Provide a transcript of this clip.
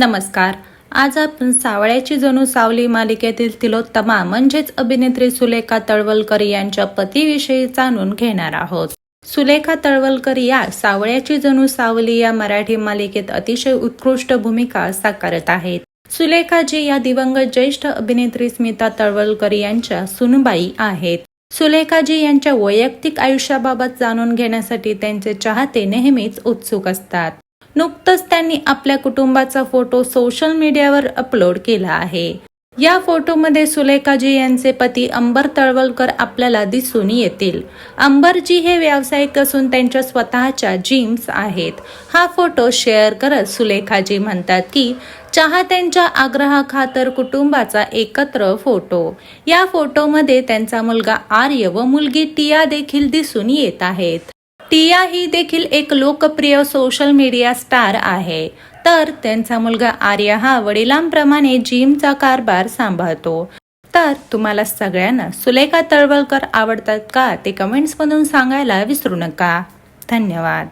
नमस्कार. आज आपण सावळ्याची जणू सावली मालिकेतील तिलोत्तमा म्हणजेच अभिनेत्री सुलेखा तळवलकर यांच्या पतीविषयी जाणून घेणार आहोत. सुलेखा तळवलकर या सावळ्याची जणू सावली या मराठी मालिकेत अतिशय उत्कृष्ट भूमिका साकारत आहेत. सुलेखाजी या दिवंगत ज्येष्ठ अभिनेत्री स्मिता तळवलकर यांच्या सुनबाई आहेत. सुलेखाजी यांच्या वैयक्तिक आयुष्याबाबत जाणून घेण्यासाठी त्यांचे चाहते नेहमीच उत्सुक असतात. नुकतंच त्यांनी आपल्या कुटुंबाचा फोटो सोशल मीडियावर अपलोड केला आहे. या फोटोमध्ये सुलेखाजी यांचे पती अंबर तळवलकर आपल्याला दिसून येतील. अंबरजी हे व्यावसायिक असून त्यांच्या स्वतःच्या जिम्स आहेत. हा फोटो शेअर करत सुलेखाजी म्हणतात की चाहत्यांच्या आग्रहाखातर कुटुंबाचा एकत्र फोटो. या फोटोमध्ये त्यांचा मुलगा आर्य व मुलगी टिया देखील दिसून येत आहेत. टिया ही देखील एक लोकप्रिय सोशल मीडिया स्टार आहे. तर त्यांचा मुलगा आर्या हा वडिलांप्रमाणे जिमचा कारभार सांभाळतो. तर तुम्हाला सगळ्यांना सुलेखा तळवलकर आवडतात का? ते कमेंट्समधून सांगायला विसरू नका. धन्यवाद.